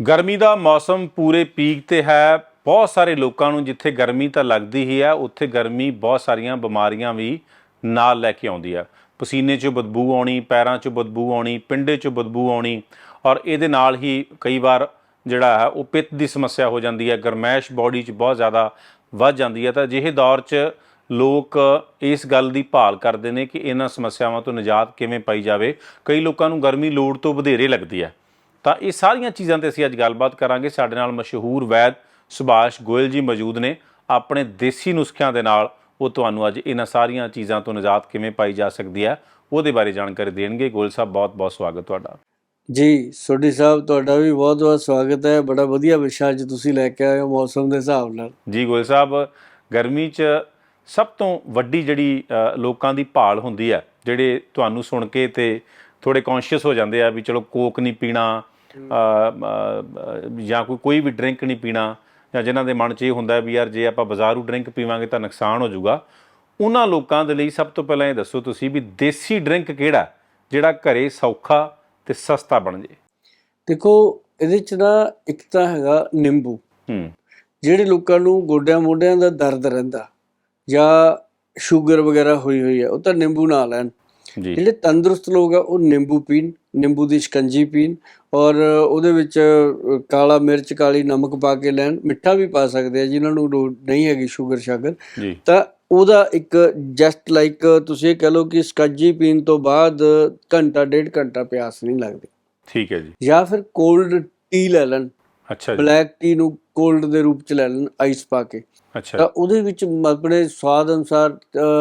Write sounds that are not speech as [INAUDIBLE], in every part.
ਗਰਮੀ ਦਾ ਮੌਸਮ ਪੂਰੇ ਪੀਕ ਤੇ ਹੈ। ਬਹੁਤ ਸਾਰੇ ਲੋਕਾਂ ਨੂੰ ਜਿੱਥੇ ਗਰਮੀ ਤਾਂ ਲੱਗਦੀ ਹੀ ਹੈ, ਉੱਥੇ ਗਰਮੀ ਬਹੁਤ ਸਾਰੀਆਂ ਬਿਮਾਰੀਆਂ ਵੀ ਨਾਲ ਲੈ ਕੇ ਆਉਂਦੀ ਹੈ। ਪਸੀਨੇ 'ਚੋਂ ਬਦਬੂ ਆਉਣੀ, ਪੈਰਾਂ 'ਚੋਂ ਬਦਬੂ ਆਉਣੀ, ਪਿੰਡੇ 'ਚੋਂ ਬਦਬੂ ਆਉਣੀ ਔਰ ਇਹਦੇ ਨਾਲ ਹੀ ਕਈ ਵਾਰ ਜਿਹੜਾ ਹੈ, ਉਹ ਪਿੱਤ ਦੀ ਸਮੱਸਿਆ ਹੋ ਜਾਂਦੀ ਹੈ, ਗਰਮੈਸ਼ ਬਾਡੀ 'ਚ ਬਹੁਤ ਜ਼ਿਆਦਾ ਵੱਧ ਜਾਂਦੀ ਹੈ। ਤਾਂ ਅਜਿਹੇ ਦੌਰ 'ਚ ਲੋਕ ਇਸ ਗੱਲ ਦੀ ਭਾਲ ਕਰਦੇ ਨੇ ਕਿ ਇਹਨਾਂ ਸਮੱਸਿਆਵਾਂ ਤੋਂ ਨਿਜਾਤ ਕਿਵੇਂ ਪਾਈ ਜਾਵੇ। ਕਈ ਲੋਕਾਂ ਨੂੰ ਗਰਮੀ ਲੋੜ ਤੋਂ ਵਧੇਰੇ ਲੱਗਦੀ ਹੈ। ਤਾਂ ਇਹ ਸਾਰੀਆਂ ਚੀਜ਼ਾਂ ਤੇ ਅਸੀਂ ਅੱਜ ਗੱਲਬਾਤ ਕਰਾਂਗੇ। ਸਾਡੇ ਨਾਲ ਮਸ਼ਹੂਰ ਵੈਦ ਸੁਭਾਸ਼ ਗੋਇਲ ਜੀ ਮੌਜੂਦ ਨੇ। ਆਪਣੇ ਦੇਸੀ ਨੁਸਖਿਆਂ ਦੇ ਨਾਲ ਉਹ ਤੁਹਾਨੂੰ ਅੱਜ ਇਹਨਾਂ ਸਾਰੀਆਂ ਚੀਜ਼ਾਂ ਤੋਂ ਨਿਜਾਤ ਕਿਵੇਂ ਪਾਈ ਜਾ ਸਕਦੀ ਹੈ ਉਹਦੇ ਬਾਰੇ ਜਾਣਕਾਰੀ ਦੇਣਗੇ। ਗੋਇਲ ਸਾਹਿਬ ਬਹੁਤ ਬਹੁਤ ਸਵਾਗਤ ਤੁਹਾਡਾ। ਜੀ ਸੋਢੀ ਸਾਹਿਬ ਤੁਹਾਡਾ ਵੀ ਬਹੁਤ ਬਹੁਤ ਸਵਾਗਤ ਹੈ। ਬੜਾ ਵਧੀਆ ਵਿਸ਼ਾ ਅੱਜ ਤੁਸੀਂ ਲੈ ਕੇ ਆਏ ਹੋ ਮੌਸਮ ਦੇ ਹਿਸਾਬ ਨਾਲ। ਜੀ ਗੋਇਲ ਸਾਹਿਬ ਗਰਮੀ 'ਚ ਸਭ ਤੋਂ ਵੱਡੀ ਜਿਹੜੀ ਲੋਕਾਂ ਦੀ ਭਾਲ ਹੁੰਦੀ ਹੈ ਜਿਹੜੇ ਤੁਹਾਨੂੰ ਸੁਣ ਕੇ ਤੇ ਥੋੜੇ ਕੌਨਸ਼ੀਅਸ ਹੋ ਜਾਂਦੇ ਆ ਵੀ ਚਲੋ ਕੋਕ ਨਹੀਂ ਪੀਣਾ ਜਾਂ ਕੋਈ ਕੋਈ ਵੀ ਡਰਿੰਕ ਨਹੀਂ ਪੀਣਾ ਜਾਂ ਜਿਨ੍ਹਾਂ ਦੇ ਮਨ 'ਚ ਇਹ ਹੁੰਦਾ ਵੀ ਯਾਰ ਜੇ ਆਪਾਂ ਬਾਜ਼ਾਰੂ ਡਰਿੰਕ ਪੀਵਾਂਗੇ ਤਾਂ ਨੁਕਸਾਨ ਹੋ ਜਾਊਗਾ। ਉਹਨਾਂ ਲੋਕਾਂ ਦੇ ਲਈ ਸਭ ਤੋਂ ਪਹਿਲਾਂ ਇਹ ਦੱਸੋ ਤੁਸੀਂ ਵੀ ਦੇਸੀ ਡਰਿੰਕ ਕਿਹੜਾ ਜਿਹੜਾ ਘਰੇ ਸੌਖਾ ਤੇ ਸਸਤਾ ਬਣ ਜੇ ਦੇਖੋ ਇਹਦੇ ਚ ਨਾ ਇੱਕ ਤਾਂ ਹੈਗਾ ਨਿੰਬੂ। ਹੂੰ। ਜਿਹੜੇ ਲੋਕਾਂ ਨੂੰ ਗੋਡਿਆਂ ਮੋਢਿਆਂ ਦਾ ਦਰਦ ਰਹਿੰਦਾ ਜਾਂ ਸ਼ੂਗਰ ਵਗੈਰਾ ਹੋਈ ਹੋਈ ਹੈ ਉਹ ਤਾਂ ਨਿੰਬੂ ਨਾ ਲੈਣ ਜਿਹੜੇ ਤੰਦਰੁਸਤ ਲੋਕ ਆ ਉਹ ਨਿੰਬੂ ਪੀਣ ਨਿੰਬੂ ਦੀ ਸ਼ਿਕੰਜੀ ਪੀਣ ਔਰ ਉਹਦੇ ਵਿੱਚ ਕਾਲਾ ਮਿਰਚ ਕਾਲੀ ਨਮਕ ਪਾ ਕੇ ਲੈਣ ਮਿੱਠਾ ਵੀ ਪਾ ਸਕਦੇ ਆ ਜਿਨ੍ਹਾਂ ਨੂੰ ਨਹੀਂ ਹੈਗੀ ਸ਼ੂਗਰ ਸ਼ਾਗਰ। ਤਾਂ ਉਹਦਾ ਇੱਕ ਜਸਟ ਲਾਈਕ ਤੁਸੀਂ ਇਹ ਕਹ ਲਓ ਕਿ ਸਕੰਜੀ ਪੀਣ ਤੋਂ ਬਾਅਦ ਘੰਟਾ ਡੇਢ ਘੰਟਾ ਪਿਆਸ ਨਹੀਂ ਲੱਗਦੀ। ਠੀਕ ਹੈ ਜੀ। ਜਾਂ ਫਿਰ ਕੋਲਡ ਟੀ ਲੈ ਲੈਣ। ਅੱਛਾ ਜੀ। ਬਲੈਕ ਟੀ ਨੂੰ ਕੋਲਡ ਦੇ ਰੂਪ ਚ ਲੈ ਲੈਣ ਆਈਸ ਪਾ ਕੇ। ਅੱਛਾ। ਤਾਂ ਉਹਦੇ ਵਿੱਚ ਆਪਣੇ ਸਵਾਦ ਅਨੁਸਾਰ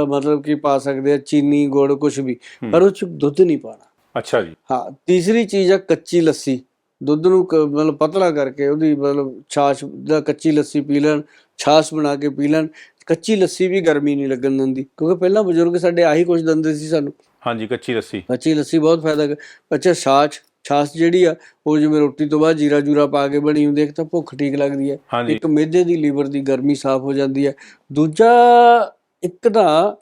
ਮਤਲਬ ਕਿ ਪਾ ਸਕਦੇ ਆ ਚੀਨੀ ਗੁੜ ਕੁਝ ਵੀ। ਪਰ ਉਹ ਚ ਦੁੱਧ ਨਹੀਂ ਪਾਣਾ ਅੱਛਾ ਜੀ। ਹਾਂ ਤੀਸਰੀ ਚੀਜ਼ ਆ ਕੱਚੀ ਲੱਸੀ। ਦੁੱਧ ਨੂੰ ਮਤਲਬ ਪਤਲਾ ਕਰਕੇ ਉਹਦੀ ਮਤਲਬ ਛਾਛ ਦਾ ਕੱਚੀ ਲੱਸੀ ਪੀ ਲੈਣ ਛਾਛ ਬਣਾ ਕੇ ਪੀ ਲੈਣ। ਕੱਚੀ ਲੱਸੀ ਵੀ ਗਰਮੀ ਨਹੀਂ ਲੱਗਣ ਦਿੰਦੀ ਕਿਉਂਕਿ ਪਹਿਲਾਂ ਬਜ਼ੁਰਗ ਸਾਡੇ ਆਹੀ ਕੁਝ ਦਿੰਦੇ ਸੀ ਸਾਨੂੰ। ਹਾਂਜੀ ਕੱਚੀ ਲੱਸੀ। ਕੱਚੀ ਲੱਸੀ ਬਹੁਤ ਫਾਇਦਾ ਕਰ ਅੱਛਾ ਛਾਛ ਛਾਛ ਜਿਹੜੀ ਆ ਉਹ ਜਿਵੇਂ ਰੋਟੀ ਤੋਂ ਬਾਅਦ ਜੀਰਾ ਜੂਰਾ ਪਾ ਕੇ ਬਣੀ ਹੁੰਦੀ ਹੈ ਇੱਕ ਤਾਂ ਭੁੱਖ ਠੀਕ ਲੱਗਦੀ ਹੈ ਇੱਕ ਮਿਹਦੇ ਦੀ ਲੀਵਰ ਦੀ ਗਰਮੀ ਸਾਫ਼ ਹੋ ਜਾਂਦੀ ਹੈ ਦੂਜਾ ਇੱਕ ਨਾ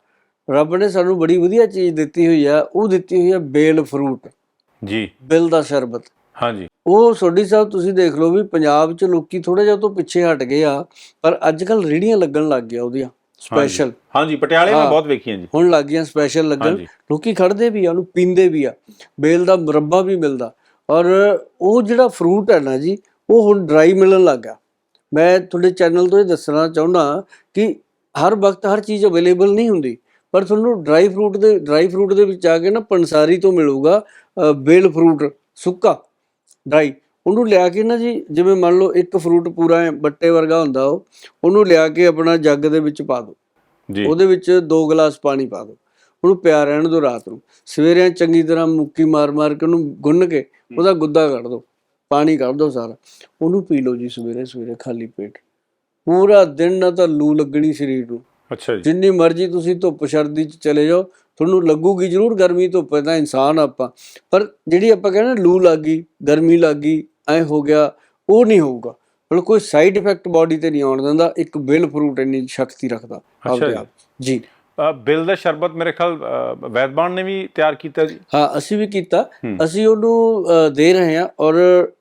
ਰੱਬ ਨੇ ਸਾਨੂੰ ਬੜੀ ਵਧੀਆ ਚੀਜ਼ ਦਿੱਤੀ ਹੋਈ ਆ ਉਹ ਦਿੱਤੀ ਹੋਈ ਆ ਬੇਲ ਫਰੂਟ। ਜੀ। ਬਿਲ ਦਾ ਸ਼ਰਬਤ। ਹਾਂਜੀ। ਉਹ ਸੋਢੀ ਸਾਹਿਬ ਤੁਸੀਂ ਦੇਖ ਲਓ ਵੀ ਪੰਜਾਬ 'ਚ ਲੋਕੀ ਥੋੜਾ ਜਿਹਾ ਤੋਂ ਪਿੱਛੇ ਹਟ ਗਏ ਆ ਪਰ ਅੱਜ ਕੱਲ ਰੇੜੀਆਂ ਲੱਗਣ ਲੱਗ ਗਿਆ ਉਹਦੀਆਂ। ਸਪੈਸ਼ਲ ਹਾਂਜੀ ਪਟਿਆਲੇ ਮੈਂ। ਬਹੁਤ ਵੇਖੀਆਂ ਜੀ। ਹੁਣ ਲੱਗ ਗਈਆਂ ਸਪੈਸ਼ਲ ਲੱਗਣ। ਲੋਕੀ ਖੜਦੇ ਵੀ ਆ ਉਹਨੂੰ ਪੀਂਦੇ ਵੀ ਆ। ਬੇਲ ਦਾ ਮੁਰੱਬਾ ਵੀ ਮਿਲਦਾ। ਔਰ ਉਹ ਜਿਹੜਾ ਫਰੂਟ ਹੈ ਨਾ ਜੀ ਉਹ ਹੁਣ ਡਰਾਈ ਮਿਲਣ ਲੱਗ ਮੈਂ ਤੁਹਾਡੇ ਚੈਨਲ ਤੋਂ ਇਹ ਦੱਸਣਾ ਚਾਹੁੰਦਾ ਕਿ ਹਰ ਵਕਤ ਹਰ ਚੀਜ਼ ਅਵੇਲੇਬਲ ਨਹੀਂ ਹੁੰਦੀ। ਪਰ ਤੁਹਾਨੂੰ ਡਰਾਈ ਫਰੂਟ ਦੇ ਡਰਾਈ ਫਰੂਟ ਦੇ ਵਿੱਚ ਆ ਕੇ ਨਾ ਪੰਸਾਰੀ ਤੋਂ ਮਿਲੂਗਾ ਬੇਲ ਫਰੂਟ ਸੁੱਕਾ ਡਰਾਈ ਉਹਨੂੰ ਲਿਆ ਕੇ ਨਾ ਜੀ ਜਿਵੇਂ ਮੰਨ ਲਓ ਇੱਕ ਫਰੂਟ ਪੂਰਾ ਐਂ ਬੱਟੇ ਵਰਗਾ ਹੁੰਦਾ ਉਹ ਉਹਨੂੰ ਲਿਆ ਕੇ ਆਪਣਾ ਜੱਗ ਦੇ ਵਿੱਚ ਪਾ ਦਿਓ। ਜੀ। ਉਹਦੇ ਵਿੱਚ 2 ਗਲਾਸ ਪਾਣੀ ਪਾ ਦਿਓ। ਉਹਨੂੰ ਪਿਆ ਰਹਿਣ ਦਿਓ ਰਾਤ ਨੂੰ। ਸਵੇਰੇ ਚੰਗੀ ਤਰ੍ਹਾਂ ਮੁੱਕੀ ਮਾਰ-ਮਾਰ ਕੇ ਉਹਨੂੰ ਗੁੰਨ ਕੇ ਉਹਦਾ ਗੁੱਦਾ ਕੱਢ ਦਿਓ। ਪਾਣੀ ਕੱਢ ਦਿਓ ਸਾਰਾ। ਉਹਨੂੰ ਪੀ ਲਓ ਜੀ ਸਵੇਰੇ ਸਵੇਰੇ ਖਾਲੀ ਪੇਟ। ਪੂਰਾ ਦਿਨ ਨਾ ਤਾਂ ਲੂ ਲੱਗਣੀ ਸਰੀਰ ਨੂੰ। ਅੱਛਾ ਜੀ। ਜਿੰਨੀ ਮਰਜ਼ੀ ਤੁਸੀਂ ਧੁੱਪ ਸਰਦੀ ਚ ਚਲੇ ਜਾਓ ਤੁਹਾਨੂੰ ਲੱਗੂਗੀ ਜ਼ਰੂਰ ਗਰਮੀ ਧੁੱਪ ਹੈ ਤਾਂ ਇਨਸਾਨ ਆਪਾਂ। ਪਰ ਜਿਹੜੀ ਆਪਾਂ ਕਹਿੰਦੇ ਲੂ ਲੱਗ ਗਰਮੀ ਲੱਗ ਐ ਹੋ ਗਿਆ ਉਹ ਨਹੀਂ ਹੋਊਗਾ। ਮਤਲਬ ਕੋਈ ਸਾਈਡ ਇਫੈਕਟ ਬਾਡੀ ਤੇ ਨਹੀਂ ਆਉਣ ਦਿੰਦਾ ਇੱਕ ਬਿਲ ਫਰੂਟ ਇੰਨੀ ਸ਼ਕਤੀ ਰੱਖਦਾ ਆਪਦੇ ਜੀ। ਆਪ। ਜੀ। ਅ, ਬਿਲ ਦਾ ਸ਼ਰਬਤ ਮੇਰੇ ਖਿਆਲ ਵੈਦਬਾਨ ਨੇ ਵੀ ਤਿਆਰ ਕੀਤਾ ਜੀ? ਹਾਂ ਅਸੀਂ ਵੀ ਕੀਤਾ। ਅਸੀਂ ਉਹਨੂੰ ਦੇ ਰਹੇ ਹਾਂ ਔਰ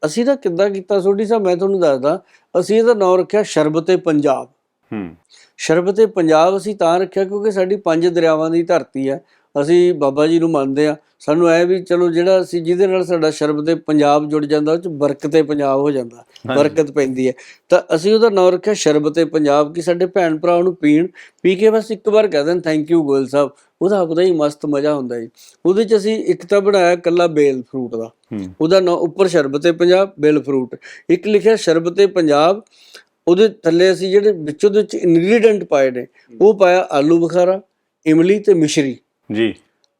ਅਸੀਂ ਨਾ ਕਿੱਦਾਂ ਕੀਤਾ ਸੋਢੀ ਸਾਹਿਬ ਮੈਂ ਤੁਹਾਨੂੰ ਦੱਸਦਾ ਅਸੀਂ ਇਹਦਾ ਨਾਮ ਰੱਖਿਆ ਸ਼ਰਬਤੇ ਪੰਜਾਬ। ਹੂੰ। ਸ਼ਰਬਤੇ ਪੰਜਾਬ ਅਸੀਂ ਤਾਂ ਰੱਖਿਆ ਕਿਉਂਕਿ ਸਾਡੀ ਪੰਜ ਦਰਿਆਵਾਂ ਦੀ ਧਰਤੀ ਹੈ। ਅਸੀਂ ਬਾਬਾ ਜੀ ਨੂੰ ਮੰਨਦੇ ਆ ਸਾਨੂੰ ਐ ਵੀ ਚਲੋ ਜਿਹੜਾ ਅਸੀਂ ਜਿਹਦੇ ਨਾਲ ਸਾਡਾ ਸ਼ਰਬਤੇ ਪੰਜਾਬ ਜੁੜ ਜਾਂਦਾ ਉਹ ਚ ਬਰਕਤੇ ਪੰਜਾਬ ਹੋ ਜਾਂਦਾ। ਬਰਕਤ ਪੈਂਦੀ ਹੈ। ਤਾਂ ਅਸੀਂ ਉਹਦਾ ਨਾਮ ਰੱਖਿਆ ਸ਼ਰਬਤੇ ਪੰਜਾਬ ਕਿ ਸਾਡੇ ਭੈਣ ਭਰਾ ਉਹਨੂੰ ਪੀਣ ਪੀ ਕੇ ਬਸ ਇੱਕ ਵਾਰ ਕਹਿ ਦੇਣ ਥੈਂਕ ਯੂ ਗੋਇਲ ਸਾਹਿਬ। ਉਹਦਾ ਆਪਦਾ ਹੀ ਮਸਤ ਮਜ਼ਾ ਹੁੰਦਾ ਜੀ। ਉਹਦੇ ਚ ਅਸੀਂ ਇੱਕ ਤਾਂ ਬਣਾਇਆ ਕੱਲਾ ਬੇਲ ਫਰੂਟ ਦਾ। ਉਹਦਾ ਨਾਂ ਉੱਪਰ ਸ਼ਰਬਤੇ ਪੰਜਾਬ ਬੇਲ ਫਰੂਟ। ਇੱਕ ਲਿਖਿਆ ਸ਼ਰਬਤੇ ਪੰਜਾਬ ਉਹਦੇ ਥੱਲੇ ਅਸੀਂ ਜਿਹੜੇ ਵਿੱਚੋਂ ਦੇ ਵਿੱਚ ਇਨਗਰੀਡੀਐਂਟ ਪਾਏ ਨੇ ਉਹ ਪਾਇਆ ਆਲੂ ਬੁਖਾਰਾ ਇਮਲੀ ਤੇ ਮਿਸ਼ਰੀ। ਜੀ।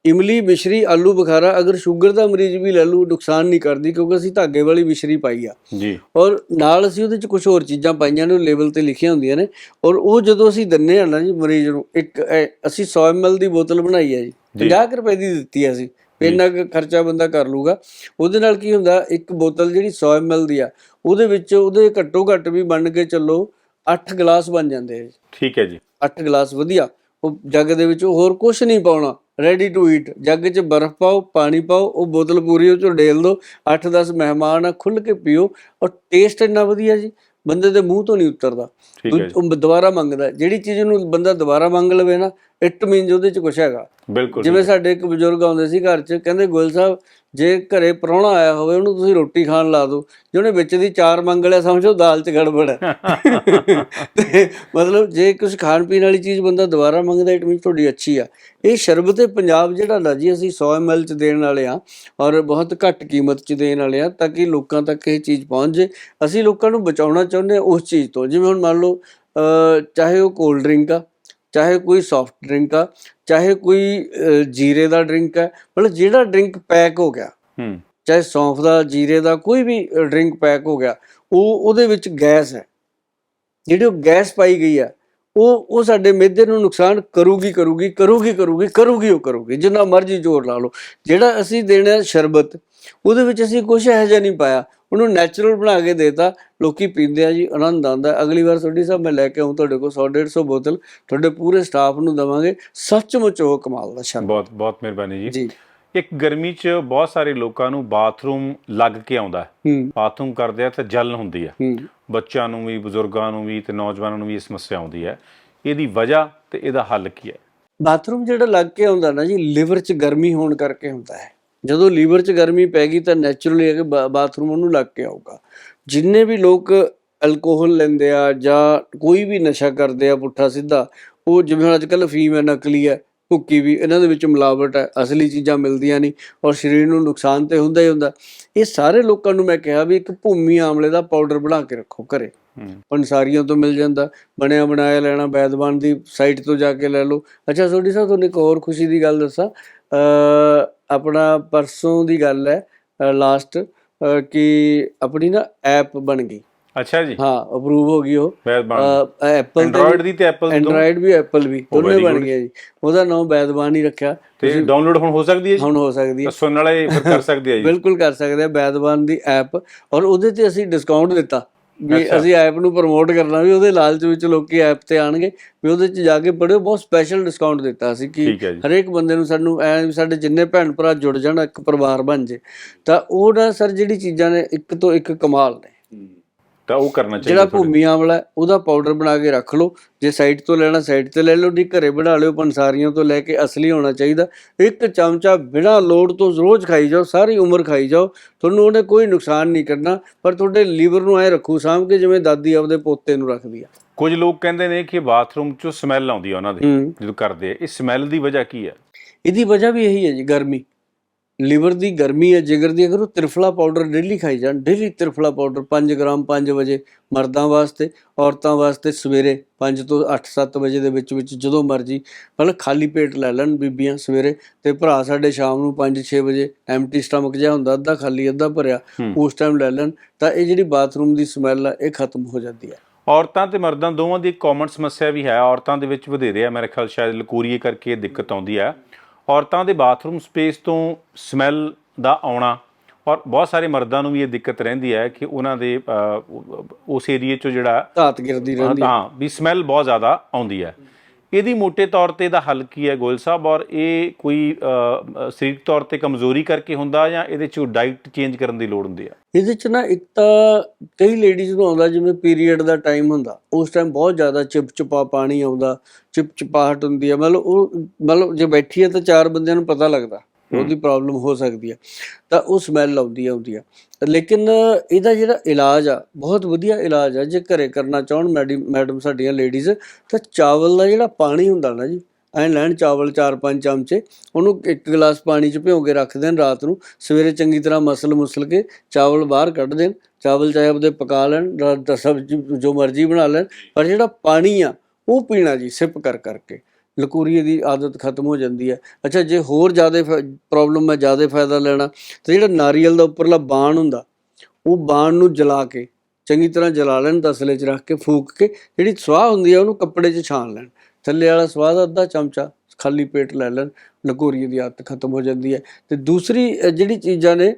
ਇਮਲੀ ਮਿਸ਼ਰੀ ਆਲੂ ਬੁਖਾਰਾ ਅਗਰ ਸ਼ੂਗਰ ਦਾ ਮਰੀਜ਼ ਵੀ ਲੈ ਲੂ ਨੁਕਸਾਨ ਨਹੀਂ ਕਰਦੀ ਕਿਉਂਕਿ ਅਸੀਂ ਧਾਗੇ ਵਾਲੀ ਮਿਸ਼ਰੀ ਪਾਈ ਆ। ਜੀ। ਔਰ ਨਾਲ ਅਸੀਂ ਉਹਦੇ ਚ ਕੁਝ ਹੋਰ ਚੀਜ਼ਾਂ ਪਾਈਆਂ ਨੇ ਉਹ ਲੇਬਲ ਤੇ ਲਿਖੀਆਂ ਹੁੰਦੀਆਂ ਨੇ। ਔਰ ਉਹ ਜਦੋਂ ਅਸੀਂ ਦਿੰਨੇ ਆ ਨਾ ਜੀ ਮਰੀਜ਼ ਨੂੰ ਇੱਕ ਅਸੀਂ 100 ml ਦੀ ਬੋਤਲ ਬਣਾਈ ਹੈ ਜੀ। ਜੀ। 50 ਕੁ ਰੁਪਏ ਦੀ ਦਿੱਤੀ ਹੈ ਅਸੀਂ। ਇੰਨਾ ਕੁ ਖਰਚਾ ਬੰਦਾ ਕਰ ਲੂਗਾ। ਉਹਦੇ ਨਾਲ ਕੀ ਹੁੰਦਾ ਇੱਕ ਬੋਤਲ ਜਿਹੜੀ 100 ml ਦੀ ਆ ਉਹਦੇ ਵਿੱਚ ਉਹਦੇ ਘੱਟੋ ਘੱਟ ਵੀ ਬਣ ਕੇ ਚੱਲੋ 8 ਗਲਾਸ ਬਣ ਜਾਂਦੇ ਆ ਜੀ। ਠੀਕ ਹੈ ਜੀ। 8 ਗਲਾਸ ਵਧੀਆ। ਉਹ ਜੱਗ ਦੇ ਵਿੱਚ ਹੋਰ ਕੁਝ ਨਹੀਂ ਪਾਉਣਾ। ਰੈਡੀ ਟੂ ਈਟ ਜੱਗ 'ਚ ਬਰਫ਼ ਪਾਓ ਪਾਣੀ ਪਾਓ ਉਹ ਬੋਤਲ ਪੂਰੀ ਉਹ 'ਚੋਂ ਡੇਲ ਦਿਓ 8-10 ਮਹਿਮਾਨ ਆ ਖੁੱਲ ਕੇ ਪੀਓ ਔਰ ਟੇਸਟ ਇੰਨਾ ਵਧੀਆ ਜੀ। ਬੰਦੇ ਦੇ ਮੂੰਹ ਤੋਂ ਨਹੀਂ ਉਤਰਦਾ। ਉਹ ਦੁਬਾਰਾ ਮੰਗਦਾ। ਜਿਹੜੀ ਚੀਜ਼ ਨੂੰ ਬੰਦਾ ਦੁਬਾਰਾ ਮੰਗ ਲਵੇ ਨਾ ਇਟ ਮੀਨਸ ਉਹਦੇ 'ਚ ਕੁਝ ਹੈਗਾ। ਬਿਲਕੁਲ ਜਿਵੇਂ ਸਾਡੇ ਇੱਕ ਬਜ਼ੁਰਗ ਆਉਂਦੇ ਸੀ ਘਰ 'ਚ ਕਹਿੰਦੇ ਗੋਇਲ ਸਾਹਿਬ ਜੇ ਘਰੇ ਪ੍ਰਾਹੁਣਾ ਆਇਆ ਹੋਵੇ ਉਹਨੂੰ ਤੁਸੀਂ ਰੋਟੀ ਖਾਣ ਲਾ ਦਿਓ। ਜੇ ਉਹਨੇ ਵਿੱਚ ਦੀ ਚਾਰ ਮੰਗ ਲਿਆ ਸਮਝੋ ਦਾਲ 'ਚ ਗੜਬੜ ਹੈ। [LAUGHS] ਤੇ ਮਤਲਬ ਜੇ ਕੁਝ ਖਾਣ ਪੀਣ ਵਾਲੀ ਚੀਜ਼ ਬੰਦਾ ਦੁਬਾਰਾ ਮੰਗਦਾ ਇਟ ਮੀਨਸ ਤੁਹਾਡੀ ਅੱਛੀ ਆ। ਇਹ ਸ਼ਰਬਤ ਏ ਪੰਜਾਬ ਜਿਹੜਾ ਨਾ ਜੀ ਅਸੀਂ 100 ml 'ਚ ਦੇਣ ਵਾਲੇ ਆ ਔਰ ਬਹੁਤ ਘੱਟ ਕੀਮਤ 'ਚ ਦੇਣ ਵਾਲੇ ਆ ਤਾਂ ਕਿ ਲੋਕਾਂ ਤੱਕ ਇਹ ਚੀਜ਼ ਪਹੁੰਚ ਜੇ। ਅਸੀਂ ਲੋਕਾਂ ਨੂੰ ਬਚਾਉਣਾ ਚਾਹੁੰਦੇ ਉਸ ਚੀਜ਼ ਤੋਂ। ਜਿਵੇਂ ਹੁਣ ਮੰਨ ਲਓ ਚਾਹੇ ਉਹ ਕੋਲਡ ਡਰਿੰਕ ਆ ਚਾਹੇ ਕੋਈ ਸੌਫਟ ਡਰਿੰਕ ਆ ਚਾਹੇ ਕੋਈ ਜੀਰੇ ਦਾ ਡਰਿੰਕ ਹੈ ਮਤਲਬ ਜਿਹੜਾ ਡਰਿੰਕ ਪੈਕ ਹੋ ਗਿਆ ਹੂੰ। ਚਾਹੇ ਸੌਂਫ ਦਾ ਜੀਰੇ ਦਾ ਕੋਈ ਵੀ ਡਰਿੰਕ ਪੈਕ ਹੋ ਗਿਆ ਉਹ ਉਹਦੇ ਵਿੱਚ ਗੈਸ ਹੈ। ਜਿਹੜੀ ਉਹ ਗੈਸ ਪਾਈ ਗਈ ਹੈ ਉਹ ਉਹ ਸਾਡੇ ਮਿਹਦੇ ਨੂੰ ਨੁਕਸਾਨ ਕਰੂਗੀ ਕਰੂਗੀ ਕਰੂਗੀ ਕਰੂਗੀ ਕਰੂਗੀ ਉਹ ਕਰੂਗੀ ਜਿੰਨਾ ਮਰਜ਼ੀ ਜ਼ੋਰ ਲਾ ਲਓ। ਜਿਹੜਾ ਅਸੀਂ ਦੇਣਾ ਸ਼ਰਬਤ ਉਹਦੇ ਵਿੱਚ ਅਸੀਂ ਕੁਝ ਇਹੋ ਜਿਹਾ ਨਹੀਂ ਪਾਇਆ। ਉਹਨੂੰ ਨੈਚੁਰਲ ਬਣਾ ਕੇ ਦੇਤਾ ਲੋਕੀ ਪੀਂਦੇ ਆ ਜੀ ਆਨੰਦ ਆਉਂਦਾ। ਅਗਲੀ ਵਾਰ ਤੁਹਾਡੀ ਸਾਹਿਬ ਮੈਂ ਲੈ ਕੇ ਆਉਂ ਤੁਹਾਡੇ ਕੋਲ 100 150 ਬੋਤਲ ਤੁਹਾਡੇ ਪੂਰੇ ਸਟਾਫ ਨੂੰ ਦਵਾਂਗੇ। ਸੱਚਮੁੱਚ ਉਹ ਕਮਾਲ ਦਾ ਸ਼ਰਬਤ ਬਹੁਤ ਬਹੁਤ ਮਿਹਰਬਾਨੀ ਜੀ। ਜੀ। ਇੱਕ ਗਰਮੀ 'ਚ ਬਹੁਤ ਸਾਰੇ ਲੋਕਾਂ ਨੂੰ ਬਾਥਰੂਮ ਲੱਗ ਕੇ ਆਉਂਦਾ ਬਾਥਰੂਮ ਕਰਦੇ ਆ ਤਾਂ ਜਲਨ ਹੁੰਦੀ ਹੂੰ। ਬੱਚਿਆਂ ਨੂੰ ਵੀ ਬਜ਼ੁਰਗਾਂ ਨੂੰ ਵੀ ਤੇ ਨੌਜਵਾਨਾਂ ਨੂੰ ਵੀ ਇਹ ਸਮੱਸਿਆ ਆਉਂਦੀ ਹੈ। ਇਹਦੀ ਵਜ੍ਹਾ ਤੇ ਇਹਦਾ ਹੱਲ ਕੀ ਹੈ? ਬਾਥਰੂਮ ਜਿਹੜਾ ਲੱਗ ਕੇ ਆਉਂਦਾ ਨਾ ਜੀ ਲਿਵਰ 'ਚ ਗਰਮੀ ਹੋਣ ਕਰਕੇ ਹੁੰਦਾ ਹੈ। ਜਦੋਂ ਲੀਵਰ 'ਚ ਗਰਮੀ ਪੈ ਗਈ ਤਾਂ ਨੈਚੁਰਲੀ ਹੈ ਕਿ ਬਾਥਰੂਮ ਉਹਨੂੰ ਲੱਗ ਕੇ ਆਊਗਾ। ਜਿੰਨੇ ਵੀ ਲੋਕ ਅਲਕੋਹਲ ਲੈਂਦੇ ਆ ਜਾਂ ਕੋਈ ਵੀ ਨਸ਼ਾ ਕਰਦੇ ਆ ਪੁੱਠਾ ਸਿੱਧਾ ਉਹ ਜਿਵੇਂ ਹੁਣ ਅੱਜ ਕੱਲ੍ਹ ਫੀਮ ਹੈ ਨਕਲੀ ਹੈ ਭੁੱਕੀ ਵੀ ਇਹਨਾਂ ਦੇ ਵਿੱਚ ਮਿਲਾਵਟ ਹੈ ਅਸਲੀ ਚੀਜ਼ਾਂ ਮਿਲਦੀਆਂ ਨਹੀਂ ਔਰ ਸਰੀਰ ਨੂੰ ਨੁਕਸਾਨ ਤੇ ਹੁੰਦਾ ਹੀ ਹੁੰਦਾ। ਇਹ ਸਾਰੇ ਲੋਕਾਂ ਨੂੰ ਮੈਂ ਕਿਹਾ ਵੀ ਇੱਕ ਭੂਮੀ ਆਮਲੇ ਦਾ ਪਾਊਡਰ ਬਣਾ ਕੇ ਰੱਖੋ ਘਰੇ। ਪੰਸਾਰੀਆਂ ਤੋਂ ਮਿਲ ਜਾਂਦਾ ਬਣਿਆ ਬਣਾਇਆ ਲੈਣਾ ਬੈਦਬਾਨ ਦੀ ਸਾਈਟ ਤੋਂ ਜਾ ਕੇ ਲੈ ਲਓ। ਅੱਛਾ ਸੋਢੀ ਸਾਹਿਬ ਤੁਹਾਨੂੰ ਇੱਕ ਹੋਰ ਖੁਸ਼ੀ ਦੀ ਗੱਲ ਦੱਸਾਂ ਆਪਣਾ ਪਰਸੋਂ ਦੀ ਗੱਲ ਹੈ ਲਾਸਟ ਕਿ ਆਪਣੀ ਨਾ ਐਪ ਬਣ ਗਈ। ਅੱਛਾ ਜੀ। ਹਾਂ ਅਪਰੂਵ ਹੋ ਗਈ ਉਹ। ਐਪਲ ਐਂਡਰੋਇਡ ਦੀ ਤੇ ਐਪਲ? ਐਂਡਰਾਇਡ ਵੀ ਐਪਲ ਵੀ ਦੋਨੇ ਬਣ. ਗਏ ਜੀ। ਉਹਦਾ ਨਾਮ ਬੈਦਬਾਨ ਹੀ ਰੱਖਿਆ। ਤੇ ਡਾਊਨਲੋਡ ਹੁਣ ਹੋ ਸਕਦੀ ਹੈ ਜੀ? ਹੁਣ ਹੋ ਸਕਦੀ ਹੈ। ਸੁਣਨ ਵਾਲੇ ਫਿਰ ਕਰ ਸਕਦੇ ਆ ਜੀ। ਬਿਲਕੁਲ ਕਰ ਸਕਦੇ ਆ ਬੈਦਬਾਨ ਦੀ ਐਪ ਔਰ ਉਹਦੇ ਤੇ ਅਸੀਂ ਡਿਸਕਾਊਂਟ ਦਿੱਤਾ। ਵੀ ਅਸੀਂ ਐਪ ਨੂੰ ਪ੍ਰਮੋਟ ਕਰਨਾ ਵੀ ਉਹਦੇ ਲਾਲਚ ਵਿੱਚ ਲੋਕੀ ਐਪ ਤੇ ਆਣਗੇ ਵੀ ਉਹਦੇ ਚ ਜਾ ਕੇ ਪੜਿਓ ਬਹੁਤ ਸਪੈਸ਼ਲ ਡਿਸਕਾਊਂਟ ਦਿੱਤਾ ਸੀ ਕਿ ਹਰੇਕ ਬੰਦੇ ਨੂੰ ਸਾਨੂੰ ਐ ਸਾਡੇ ਜਿੰਨੇ ਭੈਣ ਭਰਾ ਜੁੜ ਜਾਣ ਇੱਕ ਪਰਿਵਾਰ ਬਣ ਜੇ। ਤਾਂ ਉਹ ਨਾ ਸਰ ਜਿਹੜੀ ਚੀਜ਼ਾਂ ਨੇ ਇੱਕ ਤੋਂ ਇੱਕ ਕਮਾਲ ਨੇ। ਤਾਂ ਉਹ ਕਰਨਾ ਚਾਹੀਦਾ ਜਿਹੜਾ। ਭੂਮੀ ਆਮਲਾ ਉਹਦਾ ਪਾਊਡਰ ਬਣਾ ਕੇ ਰੱਖ ਲਓ। ਜੇ ਸਾਈਟ ਤੋਂ ਲੈਣਾ ਸਾਈਟ ਤੇ ਲੈ ਲਓ ਨਹੀਂ ਘਰੇ ਬਣਾ ਲਿਓ ਪੰਸਾਰੀਆਂ ਤੋਂ ਲੈ ਕੇ ਅਸਲੀ ਹੋਣਾ ਚਾਹੀਦਾ। ਇੱਕ ਚਮਚਾ ਬਿਨਾਂ ਲੋੜ ਤੋਂ ਰੋਜ਼ ਖਾਈ ਜਾਓ ਸਾਰੀ ਉਮਰ ਖਾਈ ਜਾਓ। ਤੁਹਾਨੂੰ ਉਹਨੇ ਕੋਈ ਨੁਕਸਾਨ ਨਹੀਂ ਕਰਨਾ ਪਰ ਤੁਹਾਡੇ ਲੀਵਰ ਨੂੰ ਐ ਰੱਖੂ ਸਾਂਭ ਕੇ ਜਿਵੇਂ ਦਾਦੀ ਆਪਦੇ ਪੋਤੇ ਨੂੰ ਰੱਖਦੀ ਆ। ਕੁਝ ਲੋਕ ਕਹਿੰਦੇ ਨੇ ਕਿ ਬਾਥਰੂਮ 'ਚੋਂ ਸਮੈਲ ਆਉਂਦੀ ਆ ਉਹਨਾਂ ਦੀ ਜਦੋਂ ਕਰਦੇ ਆ। ਇਹ ਸਮੈਲ ਦੀ ਵਜ੍ਹਾ ਕੀ ਹੈ ਇਹਦੀ ਵਜ੍ਹਾ ਵੀ ਇਹੀ ਹੈ ਜੀ ਗਰਮੀ। ਲੀਵਰ ਦੀ ਗਰਮੀ ਹੈ ਜਿਗਰ ਦੀ ਅਗਰ ਉਹ ਤ੍ਰਿਫਲਾ ਪਾਊਡਰ ਡੇਲੀ ਖਾਈ ਜਾਣ ਡੇਲੀ ਤ੍ਰਿਫਲਾ ਪਾਊਡਰ 5 ਗ੍ਰਾਮ 5 ਵਜੇ ਮਰਦਾਂ ਵਾਸਤੇ ਔਰਤਾਂ ਵਾਸਤੇ ਸਵੇਰੇ 5 ਤੋਂ 8-7 ਵਜੇ ਦੇ ਵਿੱਚ ਵਿੱਚ ਜਦੋਂ ਮਰਜ਼ੀ ਮਤਲਬ ਖਾਲੀ ਪੇਟ ਲੈ ਲੈਣ ਬੀਬੀਆਂ ਸਵੇਰੇ ਤੇ ਭਰਾ ਸਾਡੇ ਸ਼ਾਮ ਨੂੰ 5-6 ਵਜੇ ਐਮਟੀ ਸਟਮਕ ਜਿਹਾ ਹੁੰਦਾ ਅੱਧਾ ਖਾਲੀ ਅੱਧਾ ਭਰਿਆ। ਉਸ ਟਾਈਮ ਲੈ ਲੈਣ ਤਾਂ ਇਹ ਜਿਹੜੀ ਬਾਥਰੂਮ ਦੀ ਸਮੈਲ ਆ ਇਹ ਖਤਮ ਹੋ ਜਾਂਦੀ ਹੈ ਔਰਤਾਂ ਤੇ ਮਰਦਾਂ ਦੋਵਾਂ ਦੀ ਕਾਮਨ ਸਮੱਸਿਆ ਵੀ ਹੈ ਔਰਤਾਂ ਦੇ ਵਿੱਚ ਵਧੇਰੇ ਆ ਮੇਰੇ ਖਿਆਲ ਸ਼ਾਇਦ ਲਕੂਰੀਏ ਕਰਕੇ ਇਹ ਦਿੱਕਤ ਆਉਂਦੀ ਹੈ ਔਰਤਾਂ ਦੇ ਬਾਥਰੂਮ ਸਪੇਸ ਤੋਂ ਸਮੈਲ ਦਾ ਆਉਣਾ। ਔਰ ਬਹੁਤ ਸਾਰੇ ਮਰਦਾਂ ਨੂੰ ਵੀ ਇਹ ਦਿੱਕਤ ਰਹਿੰਦੀ ਹੈ ਕਿ ਉਹਨਾਂ ਦੇ ਉਸ ਏਰੀਏ 'ਚੋਂ ਜਿਹੜਾ ਧਾਤ ਗਿਰਦੀ ਰਹਿੰਦੀ ਹੈ। ਹਾਂ ਵੀ ਸਮੈਲ ਬਹੁਤ ਜ਼ਿਆਦਾ ਆਉਂਦੀ ਹੈ। ਇਹਦੀ ਮੋٹے ਤੌਰ ਤੇ ਦਾ ਹੱਲ ਕੀ ਹੈ ਗੋਇਲ ਸਾਹਿਬ? ਔਰ ਇਹ ਕੋਈ ਸਰੀਰਕ ਤੌਰ ਤੇ ਕਮਜ਼ੋਰੀ ਕਰਕੇ ਹੁੰਦਾ ਜਾਂ ਇਹਦੇ 'ਚ ਡਾਈਟ ਚੇਂਜ ਕਰਨ ਦੀ ਲੋੜ ਹੁੰਦੀ ਆ ਇਹਦੇ ਚ ਨਾ ਇੱਕ ਤਾਂ ਕਈ ਲੇਡੀਜ਼ ਨੂੰ ਆਉਂਦਾ, ਜਿਵੇਂ ਪੀਰੀਅਡ ਦਾ ਟਾਈਮ ਹੁੰਦਾ, ਉਸ ਟਾਈਮ ਬਹੁਤ ਜ਼ਿਆਦਾ ਚਿਪਚਿਪਾ ਪਾਣੀ ਆਉਂਦਾ, ਚਿਪਚਿਪਾਹਟ ਹੁੰਦੀ ਹੈ। ਮਤਲਬ ਉਹ, ਮਤਲਬ ਜੇ ਬੈਠੀ ਹੈ ਤਾਂ ਚਾਰ ਬੰਦਿਆਂ ਨੂੰ ਪਤਾ ਲੱਗਦਾ। ਉਹਦੀ ਪ੍ਰੋਬਲਮ ਹੋ ਸਕਦੀ ਹੈ ਤਾਂ ਉਹ ਸਮੈਲ ਆਉਂਦੀ ਆਉਂਦੀ ਆ। ਲੇਕਿਨ ਇਹਦਾ ਜਿਹੜਾ ਇਲਾਜ ਆ ਬਹੁਤ ਵਧੀਆ ਇਲਾਜ ਆ। ਜੇ ਘਰੇ ਕਰਨਾ ਚਾਹਣ ਮੈਡਮ ਸਾਡੀਆਂ ਲੇਡੀਜ਼ ਤਾਂ ਚਾਵਲ ਦਾ ਜਿਹੜਾ ਪਾਣੀ ਹੁੰਦਾ ਨਾ ਜੀ ਐਂ ਲੈਣ ਚਾਵਲ 4-5 ਚਮਚੇ ਉਹਨੂੰ ਇੱਕ ਗਲਾਸ ਪਾਣੀ 'ਚ ਭਿਓ ਕੇ ਰੱਖ ਦੇਣ ਰਾਤ ਨੂੰ। ਸਵੇਰੇ ਚੰਗੀ ਤਰ੍ਹਾਂ ਮਸਲ ਮੁਸਲ ਕੇ ਚਾਵਲ ਬਾਹਰ ਕੱਢ ਦੇਣ। ਚਾਵਲ ਚਾਹੇ ਆਪਦੇ ਪਕਾ ਲੈਣ ਤਾਂ ਸਬਜ਼ੀ ਜੋ ਮਰਜ਼ੀ ਬਣਾ ਲੈਣ। ਪਰ ਜਿਹੜਾ ਪਾਣੀ ਆ ਉਹ ਪੀਣਾ ਜੀ ਸਿਪ ਕਰ ਕਰਕੇ ਲਕੂਰੀਏ ਦੀ ਆਦਤ ਖਤਮ ਹੋ ਜਾਂਦੀ ਹੈ। ਅੱਛਾ, ਜੇ ਹੋਰ ਜ਼ਿਆਦਾ ਪ੍ਰੋਬਲਮ ਹੈ ਜ਼ਿਆਦਾ ਫਾਇਦਾ ਲੈਣਾ, ਤਾਂ ਜਿਹੜਾ ਨਾਰੀਅਲ ਦਾ ਉੱਪਰਲਾ ਬਾਣ ਹੁੰਦਾ, ਉਹ ਬਾਣ ਨੂੰ ਜਲਾ ਕੇ, ਚੰਗੀ ਤਰ੍ਹਾਂ ਜਲਾ ਲੈਣ, ਤਸਲੇ 'ਚ ਰੱਖ ਕੇ, ਫੂਕ ਕੇ, ਜਿਹੜੀ ਸਵਾਹ ਹੁੰਦੀ ਹੈ, ਉਹਨੂੰ ਕੱਪੜੇ 'ਚ ਛਾਣ ਲੈਣ। ਥੱਲੇ ਵਾਲਾ ਸਵਾਹ ਦਾ ਅੱਧਾ ਚਮਚਾ ਖਾਲੀ ਪੇਟ ਲੈ ਲੈਣ ਲਕੋਰੀਏ ਦੀ ਆਦਤ ਖਤਮ ਹੋ ਜਾਂਦੀ ਹੈ। ਤੇ ਦੂਸਰੀ ਜਿਹੜੀ ਚੀਜ਼ਾਂ ਨੇ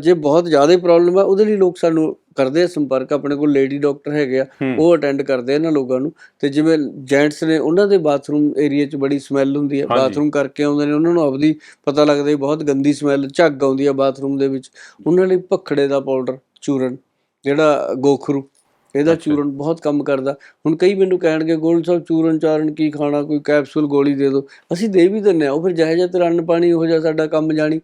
ਜੇ ਬਹੁਤ ਜ਼ਿਆਦਾ ਪ੍ਰੋਬਲਮ ਹੈ, ਉਹਦੇ ਲਈ ਲੋਕ ਸਾਨੂੰ ਕਰਦੇ ਸੰਪਰਕ ਆਪਣੇ ਕੋਲ ਲੇਡੀ ਡਾਕਟਰ ਹੈਗੇ ਆ ਹੂੰ। ਉਹ ਅਟੈਂਡ ਕਰਦੇ ਇਹਨਾਂ ਲੋਕਾਂ ਨੂੰ ਤੇ ਜਿਵੇਂ ਜੈਂਟਸ ਨੇ ਉਹਨਾਂ ਦੇ ਬਾਥਰੂਮ ਏਰੀਆ 'ਚ ਬੜੀ ਸਮੈਲ ਹੁੰਦੀ ਹੈ। ਬਾਥਰੂਮ ਕਰਕੇ ਆਉਂਦੇ ਨੇ ਉਹਨਾਂ ਨੂੰ ਆਪਦੀ ਪਤਾ ਲੱਗਦਾ ਵੀ ਬਹੁਤ ਗੰਦੀ ਸਮੈਲ ਝੱਗ ਆਉਂਦੀ ਹੈ ਬਾਥਰੂਮ ਦੇ ਵਿੱਚ ਉਹਨਾਂ ਲਈ ਭਖੜੇ ਦਾ ਪਾਊਡਰ ਚੂਰਨ ਜਿਹੜਾ ਗੋਖਰੂ ਇਹਦਾ। ਚੂਰਨ ਬਹੁਤ ਕੰਮ ਕਰਦਾ ਹੁਣ ਕਈ ਮੈਨੂੰ ਕਹਿਣਗੇ ਗੋਲ ਸਾਹਿਬ ਚੂਰਨ ਚਾਰਨ ਕੀ ਖਾਣਾ ਕੋਈ ਕੈਪਸੂਲ ਗੋਲੀ ਦੇ ਦਿਓ ਅਸੀਂ ਦੇ ਵੀ ਦਿੰਨੇ ਆ ਉਹ ਫਿਰ ਜਿਹੋ ਜਿਹਾ ਤੇਰਾ ਅੰਨ ਪਾਣੀ ਹੋ ਜਾ ਸਾਡਾ ਕੰਮ ਜਾਣੀ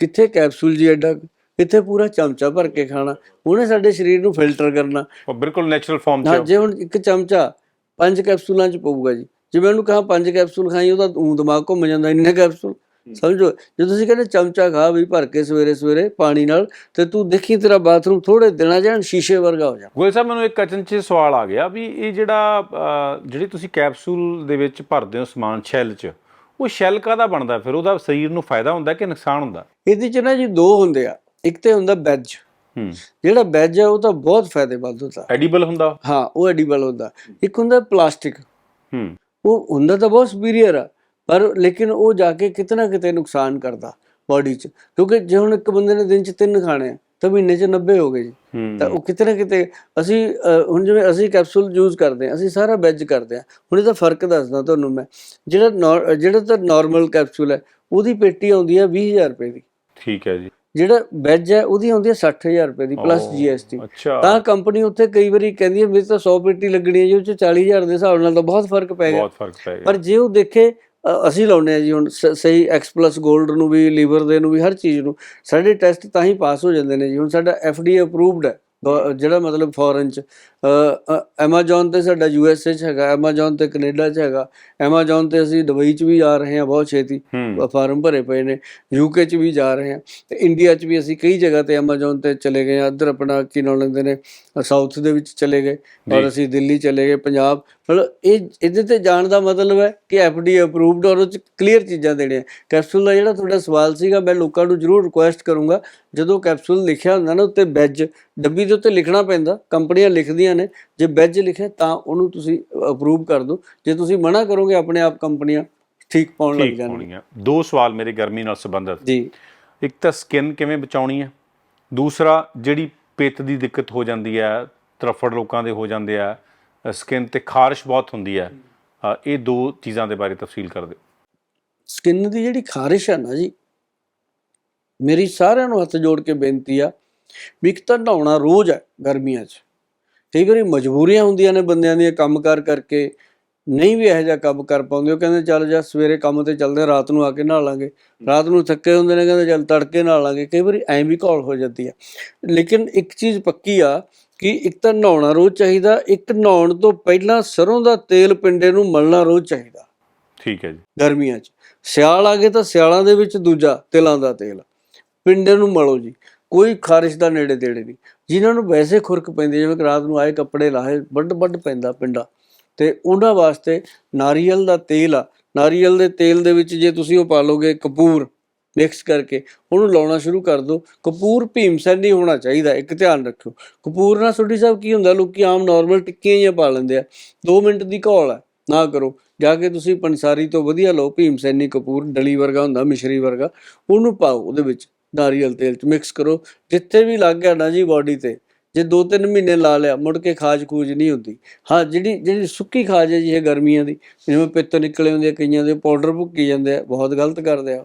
ਕਿੱਥੇ ਕੈਪਸੂਲ ਜੀ ਐਡਾ ਕਿੱਥੇ ਪੂਰਾ ਚਮਚਾ ਭਰ ਕੇ ਖਾਣਾ। ਉਹਨੇ ਸਾਡੇ ਸਰੀਰ ਨੂੰ ਫਿਲਟਰ ਕਰਨਾ। ਉਹ ਬਿਲਕੁਲ ਨੈਚੁਰਲ ਫਾਰਮ ਹਾਂ ਚ ਜੇ ਹੁਣ ਇੱਕ ਚਮਚਾ ਪੰਜ ਕੈਪਸੂਲਾਂ ਚ ਪਊਗਾ ਜੀ। ਜੇ ਮੈਂ ਉਹਨੂੰ ਕਹਾ ਪੰਜ ਕੈਪਸੂਲ ਖਾਈ ਉਹਦਾ ਊਂ ਦਿਮਾਗ ਘੁੰਮ ਜਾਂਦਾ ਇੰਨੇ ਕੈਪਸੂਲ ਸਮਝੋ ਜੇ ਤੁਸੀਂ ਕਹਿੰਦੇ ਚਮਚਾ ਖਾ ਵੀ ਭਰ ਕੇ ਸਵੇਰੇ ਸਵੇਰੇ ਪਾਣੀ ਨਾਲ ਤੇ ਤੂੰ ਦੇਖੀ ਤੇਰਾ ਬਾਥਰੂਮ ਥੋੜੇ ਦਿਨਾਂ ਜਾਣ ਸ਼ੀਸ਼ੇ ਵਰਗਾ ਹੋ ਜਾਣਾ ਗੋਇਲ ਸਾਹਿਬ ਮੈਨੂੰ ਇੱਕ ਅਚਨਚੇ ਸਵਾਲ ਆ ਗਿਆ ਵੀ ਇਹ ਜਿਹੜਾ ਜਿਹੜੀ ਤੁਸੀਂ ਕੈਪਸੂਲ ਦੇ ਵਿੱਚ ਭਰਦੇ ਹੋ ਸਮਾਨ ਸ਼ੈਲ 'ਚ ਉਹ ਸ਼ੈਲ ਕਾਹਦਾ ਬਣਦਾ? ਫਿਰ ਉਹਦਾ ਸਰੀਰ ਨੂੰ ਫਾਇਦਾ ਹੁੰਦਾ ਕਿ ਨੁਕਸਾਨ ਹੁੰਦਾ? ਇਹਦੇ ਚ ਨਾ ਜੀ ਦੋ ਹੁੰਦੇ ਆ। ਇੱਕ ਤੇ ਹੁੰਦਾ ਵੈਜ ਹੂੰ। ਜਿਹੜਾ ਵੈਜ ਹੈ ਉਹ ਤਾਂ ਬਹੁਤ ਫਾਇਦੇਮੰਦ ਹੁੰਦਾ। ਐਡੀਬਲ ਹੁੰਦਾ? ਹਾਂ ਉਹ ਐਡੀਬਲ ਹੁੰਦਾ। ਇੱਕ ਹੁੰਦਾ ਪਲਾਸਟਿਕ। ਹੂੰ। ਉਹ ਹੁੰਦਾ ਤਾਂ ਬਹੁਤ ਸੁਪੀਰੀਅਰ ਆ ਪਰ ਲੇਕਿਨ ਉਹ ਜਾ ਕੇ ਕਿਤਨਾ ਕਿਤੇ ਨੁਕਸਾਨ ਕਰਦਾ ਬਾਡੀ 'ਚ। ਕਿਉਂਕਿ ਜੇ ਹੁਣ ਇੱਕ ਬੰਦੇ ਨੇ ਦਿਨ 'ਚ ਤਿੰਨ ਖਾਣੇ ਆ ਤਾਂ ਮਹੀਨੇ 'ਚ 90 ਹੋ ਗਏ ਜੀ। ਤਾਂ ਉਹ ਕਿਤੇ ਨਾ ਕਿਤੇ ਅਸੀਂ ਹੁਣ ਜਿਵੇਂ ਅਸੀਂ ਕੈਪਸੂਲ ਯੂਜ਼ ਕਰਦੇ ਹਾਂ ਅਸੀਂ ਸਾਰਾ ਵੈਜ ਕਰਦੇ ਹਾਂ। ਹੁਣ ਇਹਦਾ ਫ਼ਰਕ ਦੱਸਦਾ ਤੁਹਾਨੂੰ ਮੈਂ। ਜਿਹੜਾ ਜਿਹੜਾ ਤਾਂ ਨਾਰਮਲ ਕੈਪਸੂਲ ਹੈ ਉਹਦੀ ਪੇਟੀ ਆਉਂਦੀ ਹੈ 20000 ਰੁਪਏ ਦੀ। ਠੀਕ ਹੈ ਜੀ। ਜਿਹੜਾ ਵੈਜ ਹੈ ਉਹਦੀ ਆਉਂਦੀ ਹੈ 60000 ਰੁਪਏ ਦੀ ਪਲੱਸ ਜੀਐਸਟੀ ਤਾਂ ਕੰਪਨੀ ਉੱਥੇ ਕਈ ਵਾਰੀ ਕਹਿੰਦੀ ਹੈ ਮੇਰੀ ਤਾਂ 100 ਪੇਟੀ ਲੱਗਣੀ ਹੈ ਜੀ ਉਹ 'ਚ 40000 ਦੇ ਹਿਸਾਬ ਨਾਲ ਤਾਂ ਬਹੁਤ ਫ਼ਰਕ ਪੈ ਗਿਆ। ਬਹੁਤ ਫ਼ਰਕ ਪੈ ਗਿਆ। ਪਰ ਜੇ ਉਹ ਦੇਖੇ ਅਸੀਂ ਲਾਉਨੇ ਆ ਜੀ ਹੁਣ ਸਹੀ ਐਕਸ ਪਲੱਸ 골ਡ ਨੂੰ ਵੀ ਲੀਵਰ ਦੇ ਨੂੰ ਵੀ ਹਰ ਚੀਜ਼ ਨੂੰ ਸਾਡੇ ਟੈਸਟ ਤਾਂ ਹੀ ਪਾਸ ਹੋ ਜਾਂਦੇ ਨੇ ਜੀ। ਹੁਣ ਸਾਡਾ ਡੀ ਅਪਰੂਵਡ ਹੈ। ਜਿਹੜਾ ਮਤਲਬ ਫੋਰਨ ਚ ਐਮਾਜ਼ਨ ਤੇ ਸਾਡਾ ਯੂਐਸਏ ਚ ਹੈਗਾ ਐਮਾਜ਼ਨ ਤੇ ਕੈਨੇਡਾ ਚ ਹੈਗਾ ਐਮਾਜ਼ਨ ਤੇ ਅਸੀਂ ਦੁਬਈ ਚ ਵੀ ਜਾ ਰਹੇ ਹਾਂ ਬਹੁਤ ਛੇਤੀ ਫਾਰਮ ਭਰੇ ਪਏ ਨੇ ਯੂਕੇ ਚ ਵੀ ਜਾ ਰਹੇ ਹਾਂ ਤੇ ਇੰਡੀਆ ਚ ਵੀ ਅਸੀਂ ਕਈ ਜਗ੍ਹਾ ਤੇ ਐਮਾਜ਼ਨ ਤੇ ਚਲੇ ਗਏ ਇੱਧਰ ਆਪਣਾ ਕੀ ਨਾਮ ਲੈਂਦੇ ਨੇ ਸਾਊਥ ਦੇ ਵਿੱਚ ਚਲੇ ਗਏ ਔਰ। ਅਸੀਂ ਦਿੱਲੀ ਚਲੇ ਗਏ ਪੰਜਾਬ ਮਤਲਬ ਇਹ ਇਹਦੇ ਤੇ ਜਾਣ ਦਾ ਮਤਲਬ ਹੈ ਕਿ ਡੀ ਅਪਰੂਵਡ ਔਰ ਉਹ ਚ ਕਲੀਅਰ ਚੀਜ਼ਾਂ ਦੇਣੀਆਂ ਕੈਪਸੂਲ ਦਾ ਜਿਹੜਾ ਤੁਹਾਡਾ ਸਵਾਲ ਸੀਗਾ ਮੈਂ ਲੋਕਾਂ ਨੂੰ ਜ਼ਰੂਰ ਰਿਕੁਐਸਟ ਕਰੂੰਗਾ ਜਦੋਂ ਕੈਪਸੂਲ ਲਿਖਿਆ ਹੁੰਦਾ ਨਾ ਉੱਤੇ ਵੈਜ ਡੱਬੀ ਦੇ ਉੱਤੇ ਲਿਖਣਾ ਪੈਂਦਾ ਕੰਪਨੀਆਂ ਲਿਖਦੀਆਂ ਨੇ ਜੇ ਵੈਜ ਲਿਖਿਆ ਤਾਂ ਉਹਨੂੰ ਤੁਸੀਂ ਅਪਰੂਵ ਕਰ ਦਿਓ। ਜੇ ਤੁਸੀਂ ਮਨਾ ਕਰੋਗੇ ਆਪਣੇ ਆਪ ਕੰਪਨੀਆਂ ਠੀਕ ਪਾਉਣ ਲੱਗ ਜਾਣਗੀਆਂ। ਦੋ ਸਵਾਲ ਮੇਰੇ ਗਰਮੀ ਨਾਲ ਸੰਬੰਧਿਤ। ਜੀ। ਇੱਕ ਤਾਂ ਸਕਿਨ ਕਿਵੇਂ ਬਚਾਉਣੀ ਹੈ? ਦੂਸਰਾ ਜਿਹੜੀ ਪਿੱਤ ਦੀ ਦਿੱਕਤ ਹੋ ਜਾਂਦੀ ਹੈ ਤਰਫੜ ਲੋਕਾਂ ਦੇ ਹੋ ਜਾਂਦੇ ਆ ਸਕਿਨ ਤੇ ਖਾਰਸ਼ ਬਹੁਤ ਹੁੰਦੀ ਹੈ। ਇਹ ਦੋ ਚੀਜ਼ਾਂ ਦੇ ਬਾਰੇ ਤਫਸੀਲ ਕਰ ਦਿਓ। ਸਕਿਨ ਦੀ ਜਿਹੜੀ ਖਾਰਿਸ਼ ਹੈ ਨਾ ਜੀ ਮੇਰੀ ਸਾਰਿਆਂ ਨੂੰ ਹੱਥ ਜੋੜ ਕੇ ਬੇਨਤੀ ਆ ਵੀ ਇੱਕ ਤਾਂ ਨਹਾਉਣਾ ਰੋਜ਼ ਹੈ ਗਰਮੀਆਂ 'ਚ। ਕਈ ਵਾਰੀ ਮਜਬੂਰੀਆਂ ਹੁੰਦੀਆਂ ਨੇ ਬੰਦਿਆਂ ਦੀਆਂ ਕੰਮਕਾਰ ਕਰਕੇ। ਨਹੀਂ ਵੀ ਇਹੋ ਜਿਹਾ ਕੰਮ ਕਰ ਪਾਉਂਦੇ ਉਹ ਕਹਿੰਦੇ ਚੱਲ ਜਾ ਸਵੇਰੇ ਕੰਮ ਤੇ ਚੱਲਦੇ ਰਾਤ ਨੂੰ ਆ ਕੇ ਨਹਾ ਲਾਂਗੇ। ਰਾਤ ਨੂੰ ਥੱਕੇ ਹੁੰਦੇ ਨੇ ਕਹਿੰਦੇ ਚੱਲ ਤੜਕੇ ਨਹਾ ਲਾਂਗੇ। ਕਈ ਵਾਰੀ ਐਂ ਵੀ ਘੋਲ ਹੋ ਜਾਂਦੀ ਆ ਲੇਕਿਨ ਇੱਕ ਚੀਜ਼ ਪੱਕੀ ਆ ਕਿ ਇੱਕ ਤਾਂ ਨਹਾਉਣਾ ਰੋਜ਼ ਚਾਹੀਦਾ ਇੱਕ ਨਹਾਉਣ ਤੋਂ ਪਹਿਲਾਂ ਸਰੋਂ ਦਾ ਤੇਲ ਪਿੰਡੇ ਨੂੰ ਮਲਣਾ ਰੋਜ਼ ਚਾਹੀਦਾ। ਠੀਕ ਹੈ ਜੀ। ਗਰਮੀਆਂ 'ਚ। ਸਿਆਲ ਆ ਗਏ ਤਾਂ ਸਿਆਲਾਂ ਦੇ ਵਿੱਚ ਦੂਜਾ ਤਿਲਾਂ ਦਾ ਤੇਲ। ਪਿੰਡੇ ਨੂੰ ਮਲੋ ਜੀ। ਕੋਈ ਖਾਰਿਸ਼ ਦਾ ਨੇੜੇ ਤੇੜੇ ਨਹੀਂ। ਜਿਨ੍ਹਾਂ ਨੂੰ ਵੈਸੇ ਖੁਰਕ ਪੈਂਦੀ ਜਿਵੇਂ ਕਿ ਰਾਤ ਨੂੰ ਆਏ ਕੱਪੜੇ ਲਾਹੇ, ਵੱਡ ਵੱਡ ਪੈਂਦਾ ਪਿੰਡਾ। ਤੇ ਉਹਨਾਂ ਵਾਸਤੇ ਨਾਰੀਅਲ ਦਾ ਤੇਲ ਆ। ਨਾਰੀਅਲ ਦੇ ਤੇਲ ਦੇ ਵਿੱਚ ਜੇ ਤੁਸੀਂ ਉਹ ਪਾ ਲੋਗੇ ਕਪੂਰ ਮਿਕਸ ਕਰਕੇ, ਉਹਨੂੰ ਲਾਉਣਾ ਸ਼ੁਰੂ ਕਰ ਦਿਓ। ਕਪੂਰ ਭੀਮਸੈਨ ਨਹੀਂ ਹੋਣਾ ਚਾਹੀਦਾ, ਇੱਕ ਧਿਆਨ ਰੱਖਿਓ। ਕਪੂਰ ਨਾਲ ਸੋਢੀ ਸਾਹਿਬ ਕੀ ਹੁੰਦਾ, ਲੋਕੀ ਆਮ ਨਾਰਮਲ ਟਿੱਕੀਆਂ ਹੀ ਪਾ ਲੈਂਦੇ ਆ। 2 ਮਿੰਟ ਦੀ ਘੋਲ ਆ, ਨਾ ਕਰੋ। ਜਾ ਕੇ ਤੁਸੀਂ ਪੰਸਾਰੀ ਤੋਂ ਵਧੀਆ ਲਓ ਭੀਮਸੈਨੀ ਕਪੂਰ ਡਲੀ ਵਰਗਾ ਹੁੰਦਾ, ਮਿਸ਼ਰੀ ਵਰਗਾ, ਉਹਨੂੰ ਪਾਓ ਉਹਦੇ ਵਿੱਚ। ਨਾਰੀਅਲ ਤੇਲ ਚ ਮਿਕਸ ਕਰੋ। ਜਿੱਥੇ ਵੀ ਲੱਗ ਗਿਆ ਨਾ ਜੀ ਬਾਡੀ ਤੇ ਜੇ 2-3 ਮਹੀਨੇ ਲਾ ਲਿਆ ਮੁੜ ਕੇ ਖਾਜ ਖੂਜ ਨਹੀਂ ਹੁੰਦੀ। ਹਾਂ ਜਿਹੜੀ ਜਿਹੜੀ ਸੁੱਕੀ ਖਾਜ ਹੈ ਜੀ ਇਹ ਗਰਮੀਆਂ ਦੀ ਜਿਵੇਂ ਪਿੱਤ ਨਿਕਲੇ ਹੁੰਦੇ ਆ ਕਈਆਂ ਦੇ ਪਾਊਡਰ ਭੁੱਕੀ ਜਾਂਦੇ ਆ ਬਹੁਤ ਗਲਤ ਕਰਦੇ ਆ।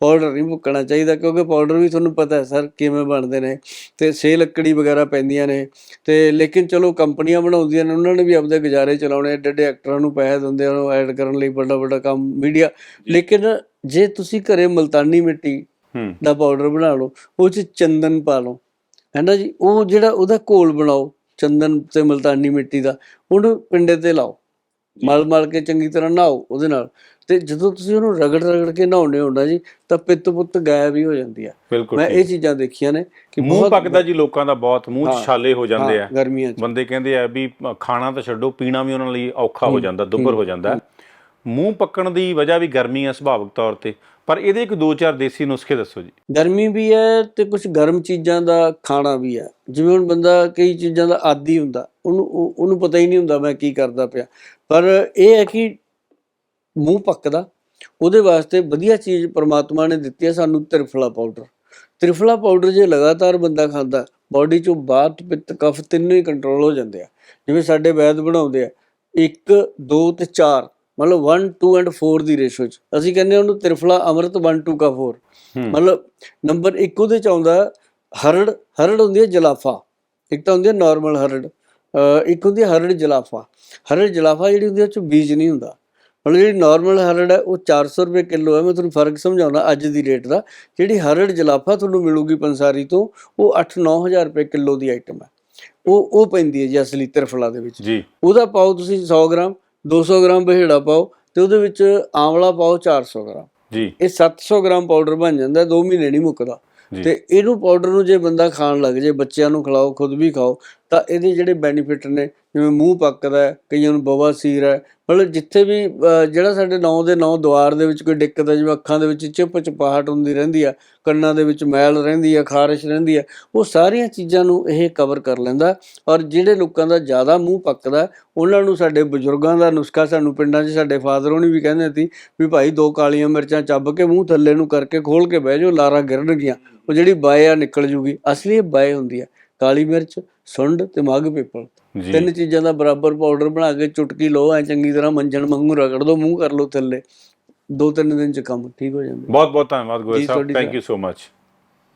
ਪਾਊਡਰ ਨਹੀਂ ਭੁੱਕਣਾ ਚਾਹੀਦਾ ਕਿਉਂਕਿ ਪਾਊਡਰ ਵੀ ਤੁਹਾਨੂੰ ਪਤਾ ਹੈ ਸਰ ਕਿਵੇਂ ਬਣਦੇ ਨੇ। ਤੇ ਸੇ ਲੱਕੜੀ ਵਗੈਰਾ ਪੈਂਦੀਆਂ ਨੇ। ਤੇ ਲੇਕਿਨ ਚਲੋ ਕੰਪਨੀਆਂ ਬਣਾਉਂਦੀਆਂ ਨੇ ਉਹਨਾਂ ਨੇ ਵੀ ਆਪਦੇ ਗੁਜ਼ਾਰੇ ਚਲਾਉਣੇ ਏਡੇ ਏਡੇ ਐਕਟਰਾਂ ਨੂੰ ਪੈਸੇ ਦਿੰਦੇ ਆ ਉਹਨੂੰ ਐਡ ਕਰਨ ਲਈ ਵੱਡਾ ਵੱਡਾ ਕੰਮ ਮੀਡੀਆ ਲੇਕਿਨ ਜੇ ਤੁਸੀਂ ਘਰੇ ਮਲਤਾਨੀ ਮਿੱਟੀ ਦਾ ਪਾਊਡਰ ਬਣਾ ਲਓ ਉਹ ਚ ਚੰਦਨ ਪਾ ਲਓ। ਹੈ ਨਾ ਜੀ? ਉਹ ਜਿਹੜਾ ਉਹਦਾ ਘੋਲ ਬਣਾਓ ਚੰਦਨ ਤੇ ਮਲਤਾਨੀ ਮਿੱਟੀ ਦਾ ਉਹਨੂੰ ਪਿੰਡੇ ਤੇ ਲਾਓ। ਮਲ ਮਲ ਕੇ ਚੰਗੀ ਤਰ੍ਹਾਂ ਨਹਾਓ ਉਹਦੇ ਨਾਲ। ਤੇ ਜਦੋਂ ਤੁਸੀਂ ਉਹਨੂੰ ਰਗੜ ਰਗੜ ਕੇ ਨਹਾਉਂਦੇ ਹੋ ਨਾ ਜੀ ਤਾਂ ਪਿੱਤ ਪੁੱਤ ਗਾਇਬ ਹੀ ਹੋ ਜਾਂਦੀ ਆ। ਮੈਂ। ਇਹ ਚੀਜ਼ਾਂ ਦੇਖੀਆਂ ਨੇ ਕਿ ਮੂੰਹ ਪੱਕਦਾ ਜੀ ਲੋਕਾਂ ਦਾ ਬਹੁਤ ਮੂੰਹ ਛਾਲੇ ਹੋ ਜਾਂਦੇ ਆ। ਗਰਮੀਆਂ 'ਚ। ਬੰਦੇ ਕਹਿੰਦੇ ਆ ਵੀ ਖਾਣਾ ਤਾਂ ਛੱਡੋ ਪੀਣਾ ਵੀ ਉਹਨਾਂ ਲਈ ਔਖਾ ਹੋ ਜਾਂਦਾ ਦੁੱਬਰ ਹੋ ਜਾਂਦਾ। ਮੂੰਹ ਪੱਕਣ ਦੀ ਵਜ੍ਹਾ ਵੀ ਗਰਮੀ ਹੈ ਸੁਭਾਵਿਕ ਤੌਰ ਤੇ। ਪਰ ਇਹਦੇ ਇੱਕ ਦੋ ਚਾਰ ਦੇਸੀ ਨੁਸਖੇ ਦੱਸੋ ਜੀ। ਗਰਮੀ ਵੀ ਹੈ ਤੇ ਕੁਝ ਗਰਮ ਚੀਜ਼ਾਂ ਦਾ ਖਾਣਾ ਵੀ ਹੈ। ਜਿਵੇਂ ਹੁਣ ਬੰਦਾ ਕਈ ਚੀਜ਼ਾਂ ਦਾ ਆਦੀ ਹੁੰਦਾ, ਉਹਨੂੰ ਉਹ- ਉਹਨੂੰ ਪਤਾ ਹੀ ਨਹੀਂ ਹੁੰਦਾ ਮੈਂ ਕੀ ਕਰਦਾ ਪਿਆ। ਪਰ ਇਹ ਹੈ ਕਿ ਮੂੰਹ ਪੱਕਦਾ, ਉਹਦੇ ਵਾਸਤੇ ਵਧੀਆ ਚੀਜ਼ ਪਰਮਾਤਮਾ ਨੇ ਦਿੱਤੀ ਹੈ ਸਾਨੂੰ ਤ੍ਰਿਫਲਾ ਪਾਊਡਰ। ਤ੍ਰਿਫਲਾ ਪਾਊਡਰ ਜੇ ਲਗਾਤਾਰ ਬੰਦਾ ਖਾਂਦਾ ਬਾਡੀ ਚੋਂ ਬਾਤ, ਪਿੱਤ, ਕਫ ਤਿੰਨੇ ਹੀ ਕੰਟਰੋਲ ਹੋ ਜਾਂਦੇ ਆ। ਜਿਵੇਂ ਸਾਡੇ ਵੈਦ ਬਣਾਉਂਦੇ ਆ 1 2 ਤੇ 4 ਮਤਲਬ 1 2 ਐਂਡ 4 ਦੀ ਰੇਸ਼ੋ ਚ। ਅਸੀਂ ਕਹਿੰਦੇ ਉਹਨੂੰ ਤ੍ਰਿਫਲਾ ਅੰਮ੍ਰਿਤ 1 2 ਕਾ 4 ਹੂੰ। ਮਤਲਬ ਨੰਬਰ 1 ਉਹਦੇ ਚ ਆਉਂਦਾ ਹਰੜ। ਹਰੜ ਹੁੰਦੀ ਹੈ ਜਲਾਫਾ। ਇੱਕ ਤਾਂ ਹੁੰਦੀ ਹੈ ਨਾਰਮਲ ਹਰੜ। ਇੱਕ ਹੁੰਦੀ ਹੈ ਹਰੜ ਜਲਾਫਾ। ਹਰੜ ਜਲਾਫਾ ਜਿਹੜੀ ਹੁੰਦੀ ਹੈ ਉਹ ਚ ਬੀਜ ਨਹੀਂ ਹੁੰਦਾ। ਮਤਲਬ ਜਿਹੜੀ ਨਾਰਮਲ ਹਰੜ ਹੈ ਉਹ 400 ਰੁਪਏ ਕਿਲੋ ਹੈ। ਮੈਂ ਤੁਹਾਨੂੰ ਫ਼ਰਕ ਸਮਝਾਉਣਾ ਅੱਜ ਦੀ ਰੇਟ ਦਾ। ਜਿਹੜੀ ਹਰੜ ਜਲਾਫਾ ਤੁਹਾਨੂੰ ਮਿਲੂਗੀ ਪੰਸਾਰੀ ਤੋਂ ਉਹ 8-9000 ਰੁਪਏ ਕਿਲੋ ਦੀ ਆਈਟਮ ਹੈ। ਉਹ ਉਹ ਪੈਂਦੀ ਹੈ ਜੀ ਅਸਲੀ ਤਰਫਲਾ ਦੇ ਵਿੱਚ। ਜੀ। ਉਹਦਾ ਪਾਓ ਤੁਸੀਂ 100 ਗ੍ਰਾਮ। 200 ਗ੍ਰਾਮ ਬਹਿੜਾ ਪਾਓ ਤੇ ਉਹਦੇ ਵਿੱਚ ਆਂਵਲਾ ਪਾਓ 400 ਗ੍ਰਾਮ। ਜੀ। ਇਹ 700 ਗ੍ਰਾਮ ਪਾਊਡਰ ਬਣ ਜਾਂਦਾ 2 ਮਹੀਨੇ ਨਹੀਂ ਮੁੱਕਦਾ। ਤੇ ਇਹਨੂੰ ਪਾਊਡਰ ਨੂੰ ਜੇ ਬੰਦਾ ਖਾਣ ਲੱਗ ਜੇ ਬੱਚਿਆਂ ਨੂੰ ਖਿਲਾਓ ਖੁਦ ਵੀ ਖਾਓ ਤਾਂ ਇਹਦੇ ਜਿਹੜੇ ਬੈਨੀਫਿਟ ਨੇ ਜਿਵੇਂ ਮੂੰਹ ਪੱਕਦਾ ਹੈ, ਕਈਆਂ ਨੂੰ ਬਵਾਸੀਰ ਹੈ, ਮਤਲਬ ਜਿੱਥੇ ਵੀ ਜਿਹੜਾ ਸਾਡੇ ਨੌ ਦੇ ਨੌ ਦੁਆਰ ਦੇ ਵਿੱਚ ਕੋਈ ਦਿੱਕਤ ਹੈ, ਜਿਵੇਂ ਅੱਖਾਂ ਦੇ ਵਿੱਚ ਚਿਪ ਚਪਾਹਟ ਹੁੰਦੀ ਰਹਿੰਦੀ ਆ, ਕੰਨਾਂ ਦੇ ਵਿੱਚ ਮੈਲ ਰਹਿੰਦੀ ਆ, ਖਾਰਿਸ਼ ਰਹਿੰਦੀ ਆ, ਉਹ ਸਾਰੀਆਂ ਚੀਜ਼ਾਂ ਨੂੰ ਇਹ ਕਵਰ ਕਰ ਲੈਂਦਾ ਔਰ ਜਿਹੜੇ ਲੋਕਾਂ ਦਾ ਜ਼ਿਆਦਾ ਮੂੰਹ ਪੱਕਦਾ, ਉਹਨਾਂ ਨੂੰ ਸਾਡੇ ਬਜ਼ੁਰਗਾਂ ਦਾ ਨੁਸਖਾ ਸਾਨੂੰ ਪਿੰਡਾਂ 'ਚ ਸਾਡੇ ਫਾਦਰ ਹੋਣੀ ਵੀ ਕਹਿੰਦੇ ਸੀ ਵੀ ਭਾਈ ਦੋ ਕਾਲੀਆਂ ਮਿਰਚਾਂ ਚੱਬ ਕੇ ਮੂੰਹ ਥੱਲੇ ਨੂੰ ਕਰਕੇ ਖੋਲ ਕੇ ਬਹਿ ਜਾਓ, ਲਾਰਾ ਗਿਰਨਗੀਆਂ, ਉਹ ਜਿਹੜੀ ਬਾਏ ਆ ਨਿਕਲ ਜੂਗੀ, ਅਸਲੀ ਇਹ ਬਾਏ ਹੁੰਦੀ ਆ। ਕਾਲੀ ਮਿਰਚ ਸੁੰਡ ਤੇ ਮੱਗ ਪੀਪਲ। ਤਿੰਨ ਚੀਜ਼ਾਂ ਦਾ ਬਰਾਬਰ ਪਾਊਡਰ ਬਣਾ ਕੇ ਚੁਟਕੀ ਲਓ ਐ ਚੰਗੀ ਤਰ੍ਹਾਂ ਮੰਜਣ ਵਾਂਗੂ ਰਗੜ ਦਿਓ ਮੂੰਹ ਕਰ ਲਓ ਥੱਲੇ। ਦੋ ਤਿੰਨ ਦਿਨ ਚ ਕੰਮ ਠੀਕ ਹੋ ਜਾਂਦਾ। ਬਹੁਤ ਬਹੁਤ ਧੰਨਵਾਦ Goyal Sahib. Thank you so much